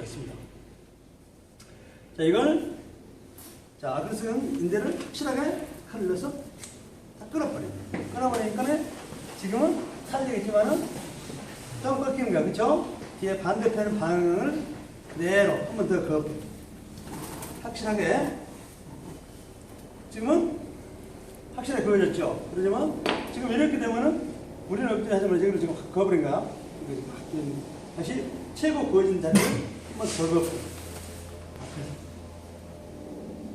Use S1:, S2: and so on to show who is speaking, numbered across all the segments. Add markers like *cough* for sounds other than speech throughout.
S1: 수가 있습니다. 자, 이걸 자, 아크스는 인대를 확실하게 넣어서 다 끊어버려요. 끊어버리니까 지금은 살리겠지만은 좀 꺾이는 거야. 그쵸? 뒤에 반대편 방향을 그대로 한 번더 그, 확실하게 지금은 확실하게 그어졌죠. 그러지만 지금 이렇게 되면은 우리는 어떻게 하자면 지금 그어버린 거야. 다시 최고 그어진 자리를 한번더 그어.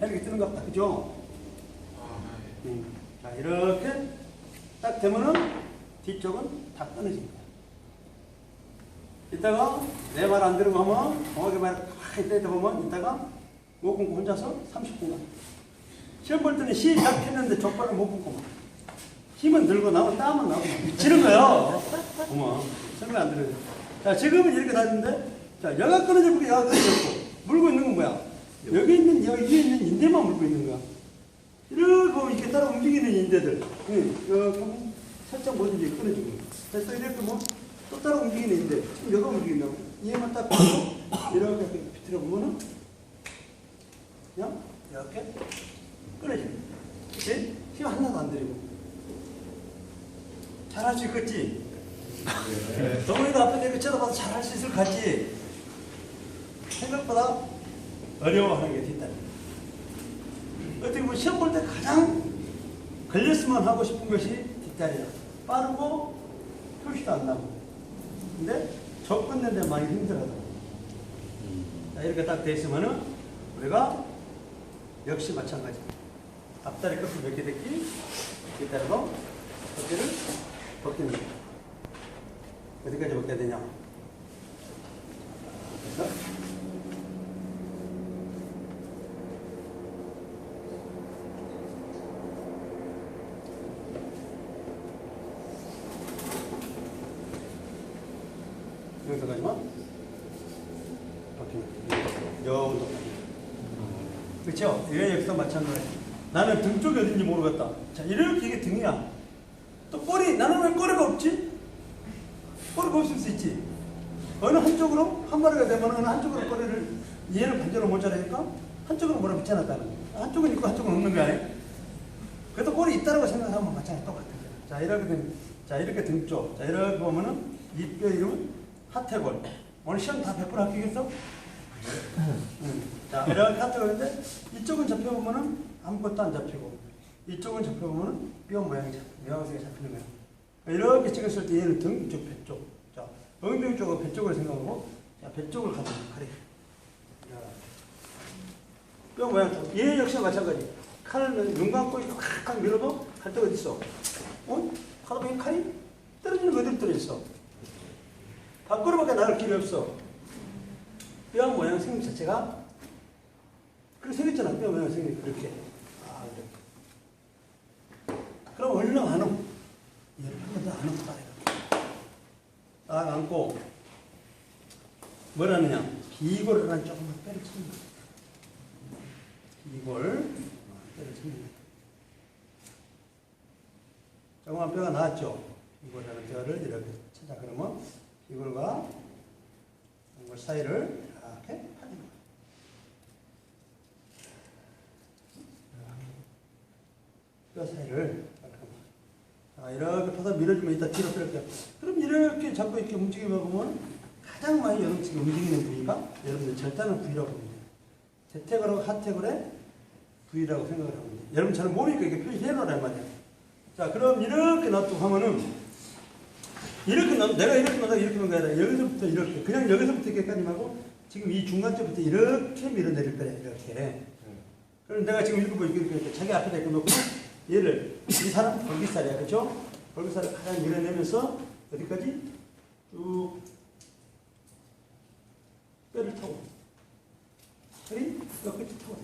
S1: 이렇게 뜨는 것 같다. 그죠? 음. 자, 이렇게 딱 되면은 뒤쪽은 다 끊어집니다. 이따가 내 말 안 들으고 하면 정확히 말 가만히 때다 보면 이따가 못 끊고 혼자서 30분간 시험 볼 때는 시작했는데 족발을 못 끊고만 힘은 들고 나면 땀은 나고 미치는 거예요. 어머 설명 안 들어요. 자 지금은 이렇게 다는데 자 여가 끊어졌고 여가 끊어졌고 물고 있는 건 뭐야? 여기 있는 여기 있는 인대만 물고 있는 거야. 이러고 이렇게 따라 움직이는 인대들. 응, 이렇게 하면 살짝 뭐든지 끊어지고. 됐어, 이렇게 뭐, 또 따라 움직이는 인대. 지금 여가 움직인다고. 얘만 딱 이렇게 비틀어 보면은, 그냥, 이렇게 끊어지는 그치? 힘 하나도 안 들이고. 잘할 수 있겠지? 동훈이도 앞에 이렇게 쳐다봐도 잘할 수 있을 것 같지? 생각보다 어려워하는 게 뒷다리. 어떻게 보면 시험 볼 때 가장 걸렸으면 하고 싶은 것이 뒷다리다. 빠르고 표시도 안 나고. 근데 접근는데 많이 힘들어하더라고. 자, 이렇게 딱 돼 있으면은 우리가 역시 마찬가지. 앞다리 끝을 몇개 됐기, 뒷다리도 어깨를 벗기는 거야. 어디까지 벗겨야 되냐? 여기서까지만 바뀌는 여기서 그렇죠? 얘 여기서 마찬가지 나는 등 쪽이 어딘지 모르겠다 자 이렇게 이게 등이야 또 꼬리 나는 왜 꼬리가 없지? 꼬리가 없을 수 있지 어느 한쪽으로 한 마리가 되면 어느 한쪽으로 꼬리를 얘는 반대로 못 자라니까 한쪽으로 뭐라 붙여놨다는 거야 한쪽은 있고 한쪽은 없는 거 아니야? 그래도 꼬리 있다라고 생각하면 마찬가지 똑같은 거야 자 이렇게 된, 자 이렇게 등 쪽 자 이렇게 보면은 이 뼈 이름은 하태골 오늘 시험 다 100% 합격했어? 응. 자 이렇게 하태골인데 이쪽은 잡혀보면은 아무것도 안 잡히고 이쪽은 잡혀보면은 뼈 모양이 잡- 모양새가 잡히는 거야 이렇게 찍었을 때 얘는 등 이쪽 배 쪽. 자 엉덩이 쪽은 배 쪽을 생각하고 자 배 쪽을 가리 자, 뼈 모양 쪽. 얘 역시 마찬가지 칼을 눈 감고 이렇게 밀어도 칼도 어디 있어? 어? 하다 보니 칼이 떨어지는 거 어디로 떨어졌어? 밖으로밖에 나갈 길이 없어. 뼈 모양 생김 자체가 그렇게 생겼잖아. 뼈 모양 생김 그렇게. 아, 이렇게. 그럼 얼른 안 오. 얘를 한번더안 오고 딱 안고 뭐라느냐? 한 조금만 빼를 칩니다. 비골 빼를 칩니다. 조그만 뼈가 나왔죠? 이거라는 뼈를 이렇게 찾아 그러면 이걸과 이걸 사이를 파는 거예요. 뼈 사이를 자, 이렇게 파서 밀어주면 이따 뒤로 뺄게요. 그럼 이렇게 잡고 이렇게 움직이면 보면 가장 많이 여러분 지금 움직이는 부위가 여러분들 절단의 부위라고 봅니다. 대퇴골하고 하퇴골의 부위라고 생각을 돼요. 여러분 잘 모르니까 이렇게 표시해 놓으란 말이야. 자, 그럼 이렇게 놔두고 하면은 이렇게 넣 내가 이렇게 넣다 이렇게 넣은 게 아니라 여기서부터 이렇게 그냥 여기서부터 이렇게까지 말고 지금 이 중간쯤부터 이렇게 밀어내릴 거야 이렇게. 그럼 내가 지금 보이고 이렇게 자기 앞에다 이렇게 놓고 얘를 이 사람 볼기살이야 그렇죠? 볼기살을 가장 밀어내면서 어디까지? 쭉 뼈를 타고. 허리 뼈 끝이 타고.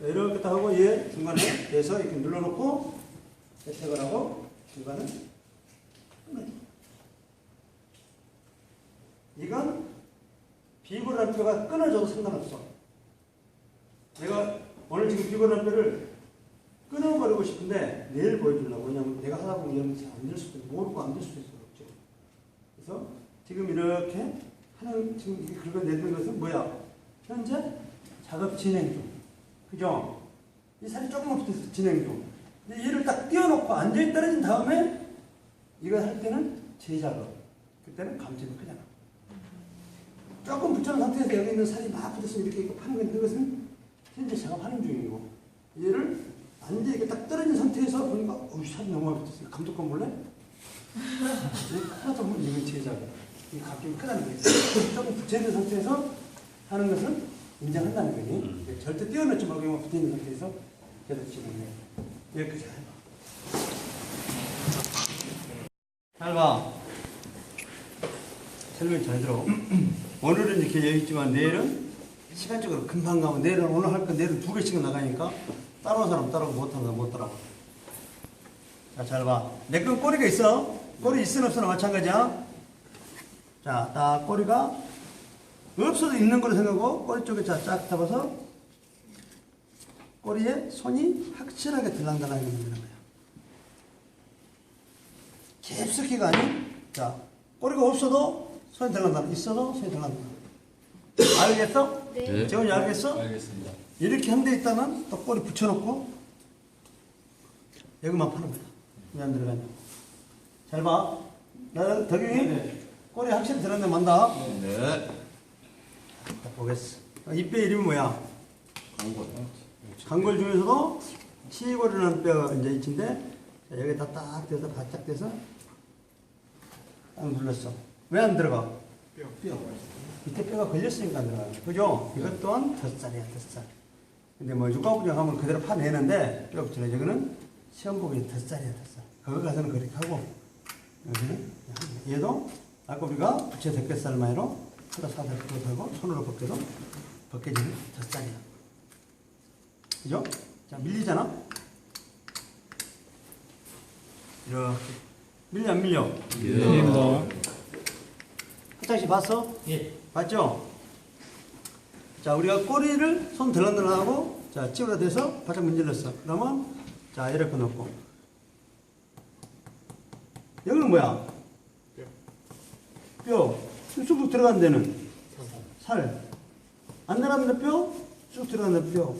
S1: 자, 이렇게 다 하고 얘 중간에 대서 이렇게 눌러놓고 대택을 하고 중간은 이건 비굴한 뼈가 끊어져도 상관없어. 내가 오늘 지금 비굴한 뼈를 끊어버리고 싶은데 내일 보여주려고. 왜냐면 내가 하다 보면 잘안 될 수도 있고, 모르고 안 될 수도 있어. 그렇죠? 그래서 지금 이렇게 하는 지금 긁어내는 것은 뭐야? 현재 작업 진행 중. 그죠? 이 살이 조금만 붙어서 진행 중. 근데 얘를 딱 띄워놓고 완전히 떨어진 다음에 이걸 할 때는 재작업. 그때는 감지는 크잖아. 조금 붙여놓은 상태에서 여기 있는 살이 막 붙어서 이렇게 있고 파는 건데 그것은 현재 작업하는 중이고 얘를 완전히 이렇게 딱 떨어진 상태에서 보니까 어우 살이 너무 많이 붙었어. 감독관 몰래? 하나도 없는 이건 제 작업. 이 감정이 크다는 거예요. 조금 붙여있는 상태에서 하는 것은 인정한다는 거니. 절대 띄워놓지 말고 이만 붙어있는 상태에서 계속 집어넣어요. 여기까지 해봐. 잘 봐. 설명 잘 들어. *clears throat* 오늘은 이렇게 여기 있지만 내일은 시간적으로 금방 가면 내일은 오늘 할거 내일은 두 개씩 나가니까 따라온 사람 따라오고 못하는 사람 못 따라와. 자, 잘 봐. 내 건 꼬리가 있어. 꼬리 있으나 없으나 마찬가지야. 자, 딱 꼬리가 없어도 있는 걸로 생각하고 꼬리 쪽에 자, 쫙 잡아서 꼬리에 손이 확실하게 들랑달랑 있는 거야. 깊숙이가 아닌 자 꼬리가 없어도 손이 들랑달랑 있어도 손이 들랑달랑 알겠어?
S2: 네.
S1: 재훈이 알겠어?
S3: 알겠습니다.
S1: 이렇게 한 대 있다면 또 꼬리 붙여놓고 여기만 파는 거야. 왜안 들어가냐? 잘 봐. 나 덕영이 꼬리 확실히 들었네 만다.
S3: 네.
S1: 자, 보겠어. 아, 이뼈 이름이 뭐야?
S3: 광고.
S1: 강골 중에서도 치골이라는 뼈가 이제 있는데 자, 여기다 딱 대서 바짝 대서 딱 눌렀어. 왜 안 들어가?
S3: 뼈. 뼈.
S1: 밑에 뼈가 걸렸으니까 안 들어가요. 그죠? 이것 또한 덧살이야, 덧살. 근데 뭐 육가부정 하면 그대로 파내는데 뼈 붙이는 여기는 시험 보기 덧살이야, 덧살. 거기 가서는 그렇게 하고 여기는 얘도 아까 우리가 부채 대뱃살마이로 하다 사다 그렇다고 손으로 벗겨도 벗겨지는 덧살이야. 그죠? 자, 밀리잖아? 이렇게. 밀려, 안 밀려?
S3: 예.
S1: 화장실 봤어?
S3: 예.
S1: 봤죠? 자, 우리가 꼬리를 손 들락들락하고 자, 찌우려 대서 바짝 문질렀어. 그러면 자, 이렇게 놓고 여기는 뭐야? 뼈. 쑥쑥 들어간 데는 살. 안 들어가는 뼈? 쑥 들어가는 뼈.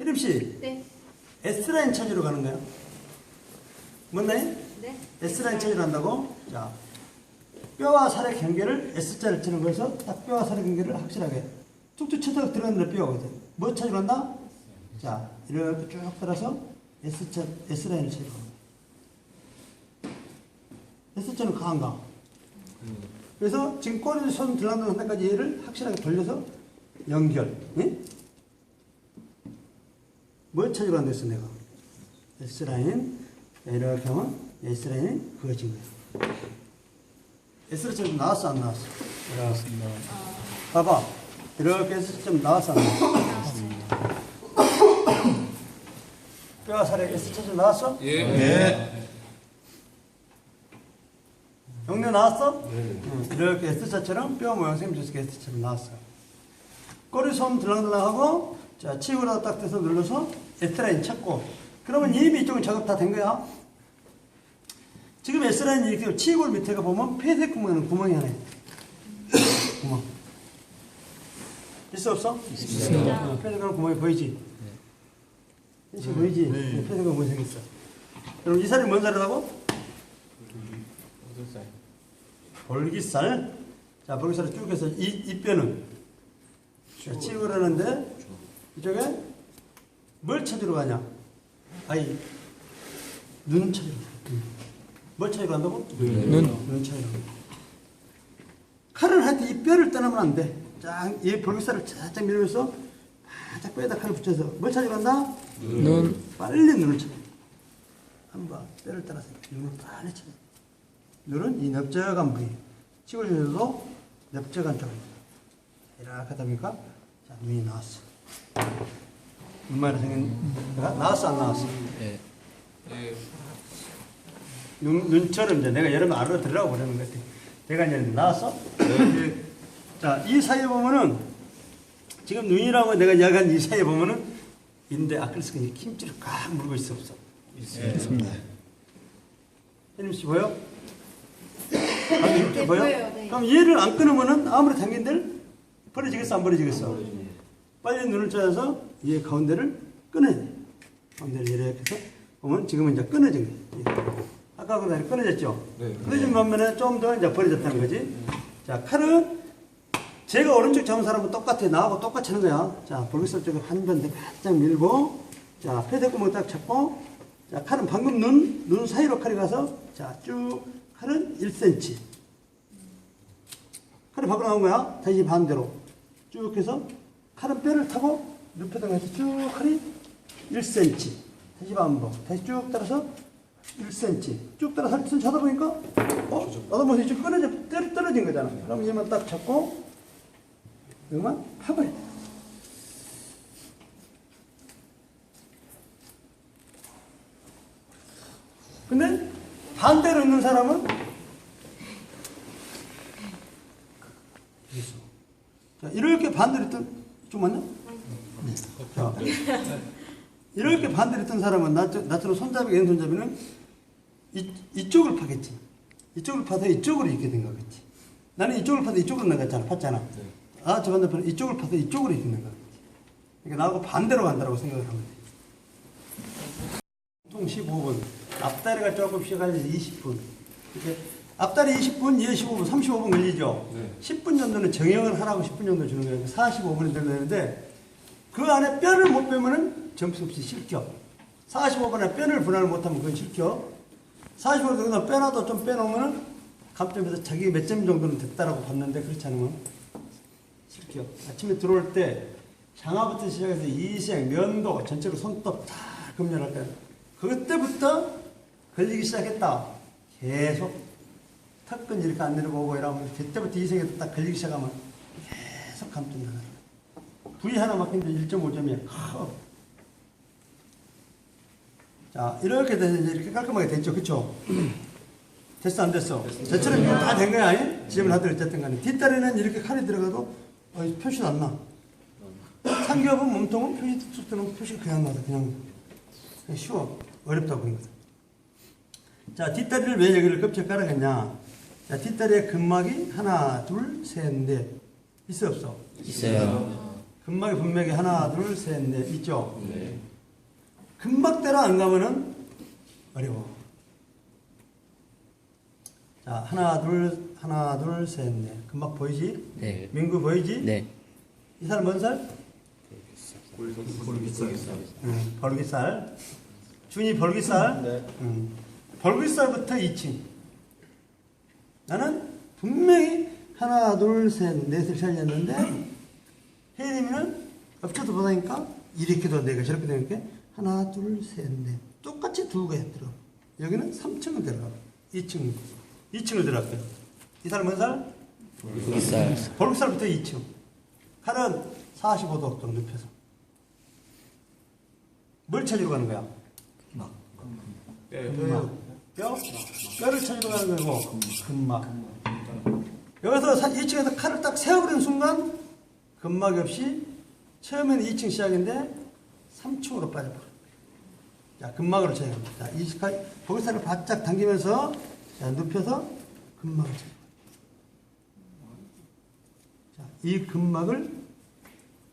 S1: 혜림 씨,
S2: 네.
S1: S라인 찾으러 가는 거야. 뭔데?
S2: 네.
S1: S라인 찾으러 간다고? 자, 뼈와 살의 경계를 S자를 치는 거에서 딱 뼈와 살의 경계를 확실하게 툭툭 쳐서 들어가는 뼈거든. 뭐 찾으러 간다? 자, 이렇게 쭉 따라서 S자, S라인을 간다. S자는 강한가? 그래서 지금 꼬리를 손 들어가는 데까지 얘를 확실하게 돌려서 연결. 응? 뭘 찾으러 간다 했어, 내가? S라인. 이렇게 하면 S라인이 그어진 거야. S라인 좀 나왔어, 안 나왔어?
S3: 나왔습니다.
S1: 봐봐. 이렇게 해서 좀 나왔어, 안 나왔어? 뼈와 살에 S자 좀 나왔어?
S3: 예. 네.
S1: 용내 나왔어? 응, 이렇게 S자처럼 뼈 모양 생겨서 S자처럼 나왔어. 꼬리 손 들랑들랑하고, 자, 치우라 딱 대서 눌러서 S라인 찾고, 그러면 이미 이쪽은 작업 다 된 거야. 지금 S라인 이렇게 치골 밑에가 보면 폐색 구멍에는 구멍이 하나. *coughs* 구멍. 있어, 없어?
S2: 있습니다.
S1: 어, 폐색하는 구멍이 보이지? 이렇게 보이지?
S3: 네.
S1: 폐색은 구멍이 생겼어. 그럼 이 살이 뭔 살이라고? 볼기살. 자, 볼기살을 쭉 해서 이, 이 뼈는 자, 치우라는데 이쪽에 뭘 찾으러 가냐? 아니, 눈 찾으러 가. 눈. 뭘 찾으러 간다고?
S3: 눈.
S1: 눈 찾으러 간다. 칼을 할 때 이 뼈를 떠나면 안 돼. 쫙, 이 볼기살을 살짝 밀면서 바짝 뼈에다 칼을 붙여서 뭘 찾으러 간다?
S3: 눈.
S1: 빨리 눈을 찾아. 한번 뼈를 따라서 눈을 빨리 찾아. 눈은 이 넓적한 부위. 중에서도 넓적한 쪽입니다. 이렇게 하다 보니까 자, 눈이 나왔어. 눈말이 생긴 나왔어 안 나왔어?
S3: 예.
S1: 눈, 눈 처럼 이제 내가 여러분 알아들으라고 그러는 것 같아. 내가 이제 나왔어? 네. 자, 이 사이에 보면은 지금 눈이라고 내가 이야기한 이 사이에 보면은 인데 아크리스가 김치를 꽉 물고 있어 없어?
S3: 있습니다.
S1: 혜림 씨 보여? 아, 김치 보여?
S2: 네.
S1: 그럼 얘를 안 끊으면은 아무리 당긴들 벌어지겠어 안 벌어지겠어? 빨리 눈을 짜서 얘 가운데를 끊어야 돼. 가운데를 이렇게 해서 보면 지금은 이제 끊어진 거예요. 예. 아까 그보다 끊어졌죠?
S2: 네.
S1: 끊어진 반면에 좀 더 이제 벌어졌다는 거지. 자, 칼은 제가 오른쪽 잡은 사람은 똑같아. 나하고 똑같이 하는 거야. 자, 볼기살 쪽에 한번 바짝 밀고, 자, 패대구멍 딱 잡고, 자, 칼은 방금 눈, 눈 사이로 칼이 가서, 자, 쭉, 칼은 1cm. 칼이 밖으로 나온 거야. 다시 반대로. 쭉 해서, 칼은 뼈를 타고, 가서 쭉 칼이 1cm. 다시 반복. 다시 쭉 따라서 1cm. 쭉 따라 살짝 쳐다 보니까, 어? 나도 뭐지? 좀 끊어져, 떨- 떨어진 거잖아. 그럼 얘만 딱 잡고, 이거만 파버려. 근데 반대로 있는 사람은 있어. 자, 이렇게 반대로 있던 좀 맞나? 네. 자, 이렇게 반대로 있던 사람은 나, 나처럼 손잡이, 왼손잡이는 이, 이쪽을 파겠지. 이쪽을 파서 이쪽으로 있게 된 거겠지. 나는 이쪽을 파서 이쪽으로 나갔잖아. 팠잖아. 아, 저 반대편은 이쪽을 파서 이쪽으로 있는 거겠지. 그러니까 나하고 반대로 간다고 생각을 하면 돼. 보통 15분. 앞다리가 조금씩 할 20분. 이렇게 앞다리 20분, 얘 15분, 35분 걸리죠?
S2: 네.
S1: 10분 정도는 정형을 하라고 10분 정도 주는 거예요. 45분이 되는데 그 안에 뼈를 못 빼면은 점수 없이 실격. 45분에 뼈를 분할을 못하면 그건 실격. 45분 정도 빼놔도 좀 빼놓으면은 감점에서 자기 몇 점 정도는 됐다라고 봤는데 그렇지 않으면 실격. 아침에 들어올 때 장화부터 시작해서 이생, 면도, 전체로 손톱 다 검열할 때 그때부터 걸리기 시작했다. 계속 턱근 이렇게 안 내려오고 이러면 그때부터 이생에 딱 걸리기 시작하면 계속 감점 나가요. V 하나 막힌데 1.5점이야. 커. 자, 이렇게 돼서 이제 이렇게 깔끔하게 됐죠. 그쵸? *clears throat* 됐어, 안 됐어? 저처럼 이거 다된 거야, 아니? 지금은 하들 어쨌든 간에. 뒷다리는 이렇게 칼이 들어가도 어, 표시도 안 나. 삼겹은 몸통은 표시 뚝 뜨는 표시 그냥 나서 그냥, 그냥 쉬워. 어렵다 보인 거다. 자, 뒷다리를 왜 여기를 껍질 깔아겠냐? 자, 뒷다리에 근막이 하나, 둘, 셋, 넷. 있어, 없어?
S4: 있어요.
S1: 근막이 분명히 하나, 둘, 셋, 넷. 있죠?
S2: 네.
S1: 근막대로 안 가면은 어려워. 자, 하나, 둘, 하나, 둘, 셋, 넷. 근막 보이지?
S4: 네.
S1: 민구 보이지?
S4: 네.
S1: 이 사람 뭔 살?
S2: 볼기살.
S1: 응, 벌기살. 준이 벌기살.
S2: 네.
S1: 응. 벌기살부터 2층. 나는 분명히 하나, 둘, 셋, 넷을 살렸는데 혜림이는 엎쳐도 보다니까 이렇게도 내가 저렇게 되니까 하나, 둘, 셋, 넷. 똑같이 두 개 들어. 여기는 3층을 들어가. 2층. 2층을 들어갈게요. 이 사람 뭔 살?
S4: 있어요.
S1: 벌기살부터 2층. 칼은 45도 정도 눕혀서. 뭘 찾으러 가는 거야?
S2: 네.
S1: 뼈, 뼈, 뼈를 찾으러 가는 거고 근막. 여기서 2층에서 칼을 딱 세워버리는 순간 근막이 없이 처음에는 2층 시작인데 3층으로 빠져버려. 자, 근막으로 쳐야 합니다. 자, 이 칼, 거기살을 바짝 당기면서 자, 눕혀서 근막을 쳐요. 자, 이 근막을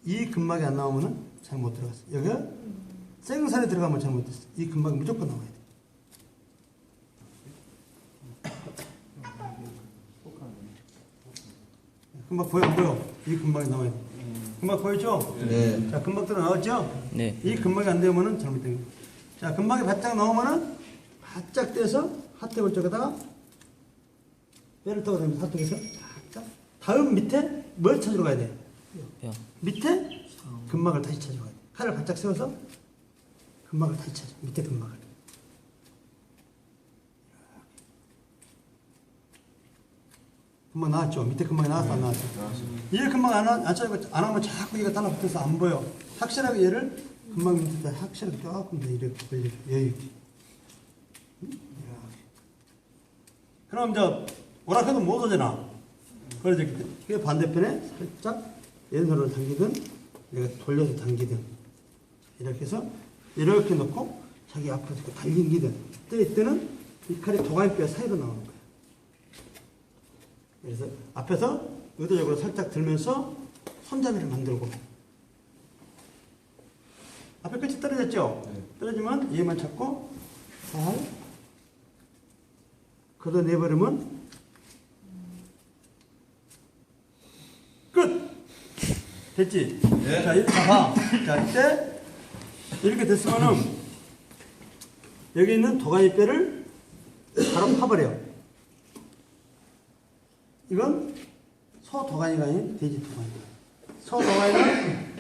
S1: 이 근막이 안 나오면은 잘 못 들어갔어. 여기가 생살에 들어가면 잘못됐어. 이 근막이 무조건 나와야 돼. 금방 보여 안 보여? 이 근막이 나와야 돼. 금방 보이죠?
S4: 네.
S1: 자, 금막대로 나왔죠?
S4: 네.
S1: 이 근막이 안 되면은 잘못된 거야. 자, 근막이 바짝 나오면은 바짝 떼서 핫팩을 쪽에다가 뼈를 떠고 다니면서 핫팩에서 바짝 다음 밑에 뭘 찾으러 가야 돼?
S4: 뼈.
S1: 밑에 근막을 다시 찾으러 가야 돼. 칼을 바짝 세워서 근막을 다시 찾아. 밑에 근막을. 금방 나왔죠? 밑에 금방이 나왔어, 안 나왔어? 얘 금방 안, 하- 안안 하면 자꾸 얘가 달라붙어서 안 보여. 확실하게 얘를 금방 밑에다 확실하게 조금 더 이렇게 벌려 여유? 이렇게. 그럼 이제 오락해도 못 오잖아. 그래서 이렇게 그 반대편에 살짝 왼손으로 당기든 내가 돌려서 당기든 이렇게 해서 이렇게 놓고 자기 앞으로 당기든 뜰 때는 이 칼이 도가니뼈 사이로 나오는. 그래서 앞에서 의도적으로 살짝 들면서 손잡이를 만들고 앞에 끝이 떨어졌죠? 떨어지면 얘만 잡고 잘 걷어내버리면 끝! 됐지? 자, 이렇게 봐. 자, 이때 이렇게 됐으면은 여기 있는 도가니 뼈를 바로 파버려. 이건 소 도가니가 아닌 돼지 도가니. 소 도가니는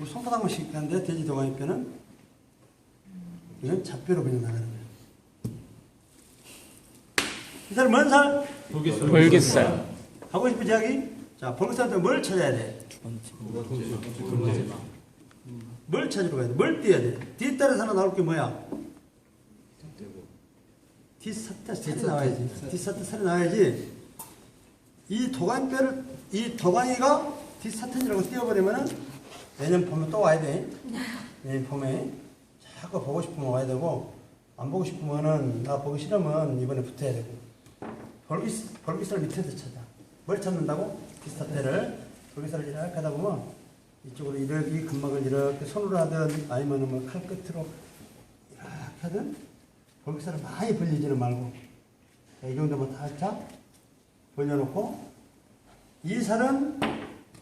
S1: 우리 손바닥 한번 씻는데 돼지 도가니 뼈는 이건 잡뼈로 그냥 나가는 거예요. 이 사람 뭔 살?
S3: 벌깃살.
S1: 하고 싶은 이야기? 자, 벌써한테 뭘 찾아야 돼? 뭘 찾으러 가야 돼? 뭘 띄어야 돼? 뒤따라서 하나 나올 게 뭐야? 뒤사태 살이 나와야지. 뒤사태 살이 나와야지. 이 도가니뼈를, 이 도가니가 뒤사태라고 띄워버리면은 내년 봄에 또 와야 돼. 내년 봄에 자꾸 보고 싶으면 와야 되고, 안 보고 싶으면은 나 보기 싫으면 이번에 붙어야 되고. 벌기살, 벌기살 밑에서 찾아. 뭘 찾는다고? 비슷한데를 벌기살을 이렇게 하다 보면 이쪽으로 이렇게 이 근막을 이렇게 손으로 하든 아니면은 뭐 칼 끝으로 이렇게 하든 벌기살을 많이 벌리지는 말고 자, 이 정도만 살짝 벌려놓고 이 살은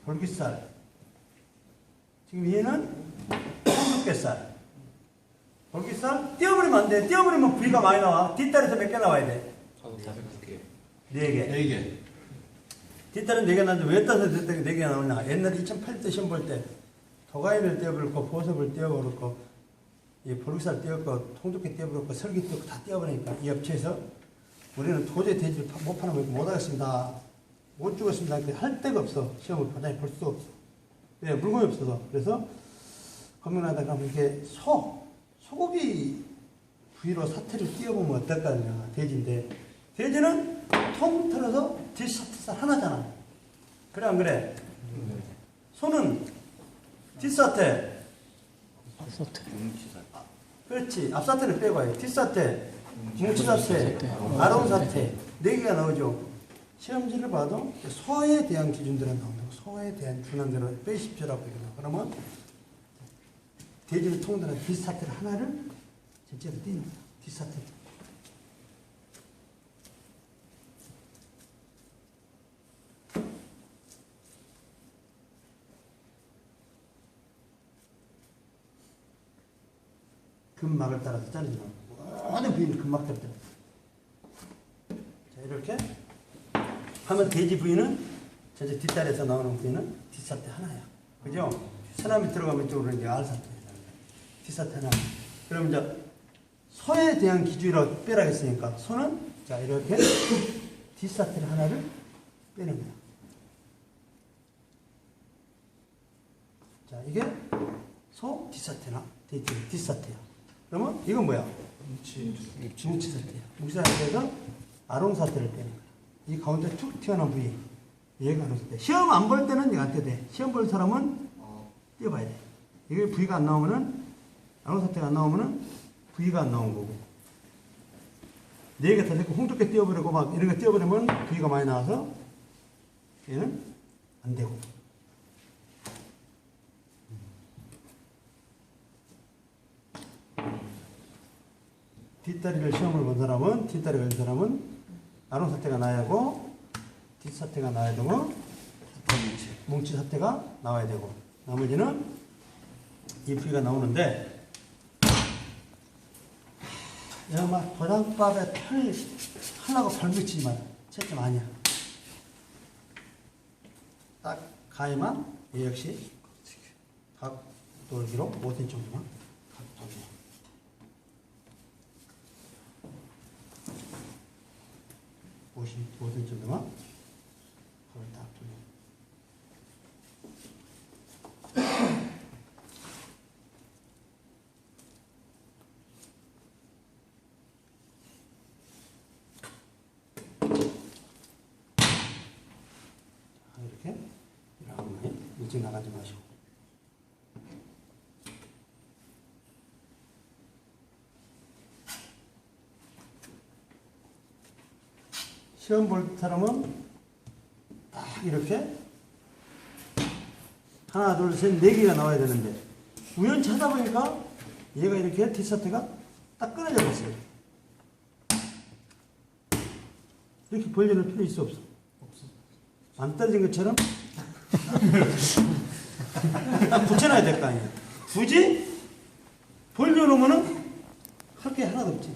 S1: 벌기살 지금 얘는 홍두깨살 벌기살 띄워버리면 안 돼. 띄워버리면 부위가 많이 나와. 뒷다리에서 몇 개 나와야 돼? 네 개.
S2: 네 개.
S1: 뒷다리는 4개 나는데 왜 따서 뒷다리 4개 나오냐. 옛날에 2008년 시험 볼 때 도가니를 떼어버렸고 보석을 떼어버렸고 이 보르살 떼었고 통두깨 떼어버렸고 설기 떼었고 다 떼어버리니까 이 업체에서 우리는 도저히 돼지를 파- 못 파는 거 못하겠습니다. 못 주겠습니다. 이렇게 할 데가 없어. 시험을 보다니 볼 수도 없어. 왜? 물건이 없어서. 그래서 검문하다가 이렇게 소, 소고기 부위로 사태를 띄워보면 어떨까 하냐. 돼지인데. 돼지는 통 틀어서 뒷사태살 하나잖아. 그래, 안 그래? 소는 뒷사태. 그렇지. 앞사태를 빼고 와요. 뒷사태, 뭉치사태, 아롱사태. 네 개가 나오죠. 시험지를 봐도 소에 대한 기준들은 나온다고. 소에 대한 준한대로 빼십시오라고 얘기해요. 그러면 돼지를 통틀어 뒷사태를 하나를 전체로 띄는. 뒷사태. 근막을 따라서 자르지 말고 모든 부위는 자르 자 이렇게 하면 돼지 부위는 전체 뒷다리에서 나오는 부위는 뒷사태 하나야. 그죠? 사람이 들어가면 이쪽으로 이제 알사태. 뒷사태 하나. 그럼 이제 소에 대한 기준이라고 빼라겠으니까 소는 자 이렇게 *laughs* 뒷사태를 하나를 빼는 거야. 자 이게 소 뒷사태나 뒷사태야 그러면 이건 뭐야? 뭉치사태야. 뭉치사태에서 아롱 사태를 빼는 거야. 이 가운데 툭 튀어나온 부위. 얘가 아롱 사태. 시험 안 볼 때는 얘가 안 떼도 돼. 시험 볼 사람은 떼어봐야 돼. 이게 부위가 안 나오면은, 아롱 사태가 안 나오면은 부위가 안 나온 거고. 네개다 됐고, 홍두깨 떼어버리고 막 이런 거 떼어버리면 부위가 많이 나와서 얘는 안 되고. 뒷다리를 시험을 본 사람은 뒷다리가 된 사람은 아롱 사태가 나야 하고 뒷 사태가 나야 되고 뭉치 사태가 나와야 되고 나머지는 이 부위가 나오는데 야막 도장밥에 털 발붙이지 마 채점 아니야. 딱 가에만 얘 역시 각 돌기로 5cm 정도만 각 돌기 55cm 정도만 그걸 딱 돌려. 자, 이렇게 이렇게 일찍 나가지 마시고 시험 볼 사람은 이렇게 하나, 둘, 셋, 네 개가 나와야 되는데 우연치 하다 보니까 얘가 이렇게 T사태가 딱 끊어져 버렸어요. 이렇게 벌려놓을 필요 있어 없어? 안 떨어진 것처럼 딱 붙여놔야 될 거 아니야. 굳이 벌려놓으면은 할 게 하나도 없지.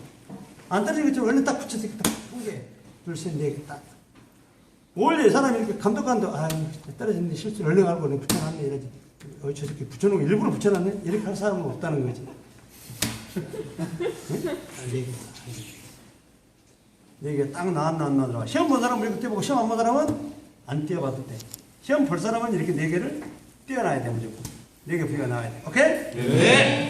S1: 안 떨어진 것처럼 원래 딱 붙여서 딱한 개, 둘, 셋, 네개 딱. 원래 사람이 이렇게 감독관도 아 떨어졌는데 실수를 얼른 알고 내가 붙여놨네 이러지. 어, 저 새끼 붙여놓은 거 일부러 붙여놨네? 이렇게 할 사람은 없다는 거지. 개딱 나왔나 안 나왔나. 시험 본 사람은 이렇게 떼보고 시험 안 본 사람은 안 떼어봐도 돼. 시험 볼 사람은 이렇게 네 개를 떼어놔야 돼 무조건. 네개 비가 나와야 돼. 오케이?
S2: 네.